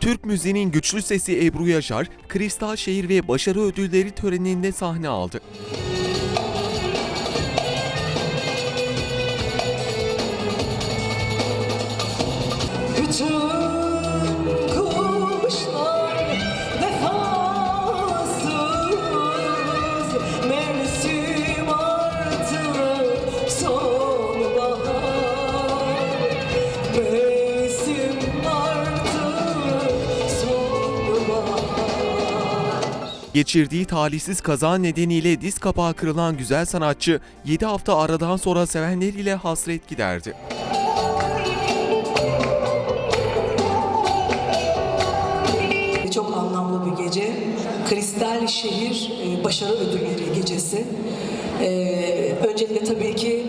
Türk müziğinin güçlü sesi Ebru Yaşar, Kristal Şehir ve Başarı Ödülleri töreninde sahne aldı. Kuşlar vefasız Geçirdiği talihsiz kaza nedeniyle diz kapağı kırılan güzel sanatçı 7 hafta aradan sonra sevenleriyle hasret giderdi. Çok anlamlı bir gece. Kristal Şehir e, Başarı Ödülleri gecesi. Ee, öncelikle tabii ki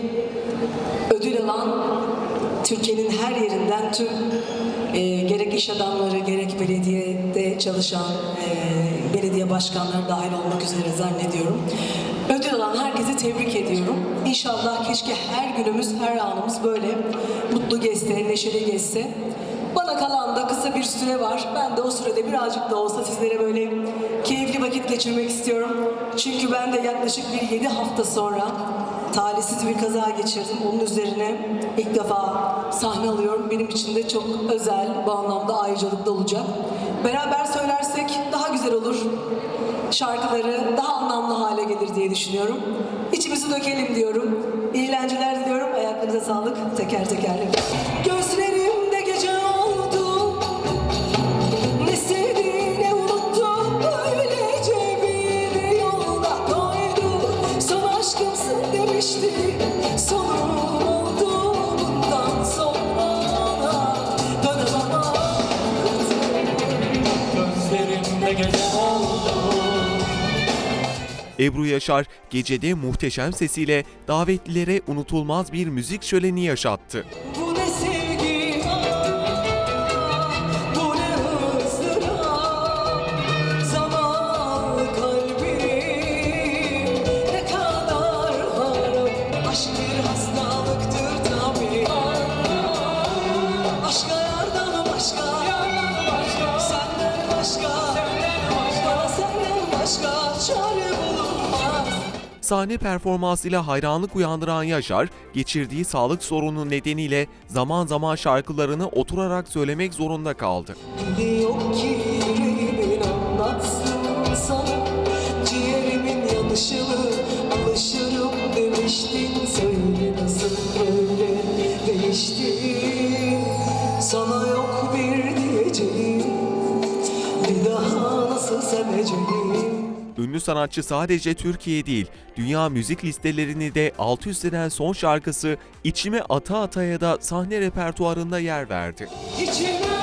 ödül alan Türkiye'nin her yerinden tüm e, gerek iş adamları gerek belediyede çalışan e, belediye başkanları dahil olmak üzere zannediyorum. Ödül alan herkese tebrik ediyorum. İnşallah keşke her günümüz, her anımız böyle mutlu geçse, neşeli geçse. Bana kalan da kısa bir süre var. Ben de o sürede birazcık da olsa sizlere böyle keyifli vakit geçirmek istiyorum. Çünkü ben de yaklaşık bir 7 hafta sonra talihsiz bir kaza geçirdim. Onun üzerine ilk defa sahne alıyorum. Benim için de çok özel, bu anlamda ayrıcalıklı olacak. Beraber söylersek daha güzel olur. Şarkıları daha anlamlı hale gelir diye düşünüyorum. İçimizi dökelim diyorum. İyi eğlenceler diliyorum. Ayaklarınıza sağlık. Teker teker. Gözlerimde Ebru Yaşar gecede muhteşem sesiyle davetlilere unutulmaz bir müzik şöleni yaşattı. Bu Sahne performansıyla hayranlık uyandıran Yaşar, geçirdiği sağlık sorunu nedeniyle zaman zaman şarkılarını oturarak söylemek zorunda kaldı. Yok ki Sana yok bir diyeceğim Bir daha nasıl seveceğim Ünlü sanatçı sadece Türkiye değil, dünya müzik listelerini de alt üst eden son şarkısı İçime Ata Ata'ya da sahne repertuarında yer verdi. İçime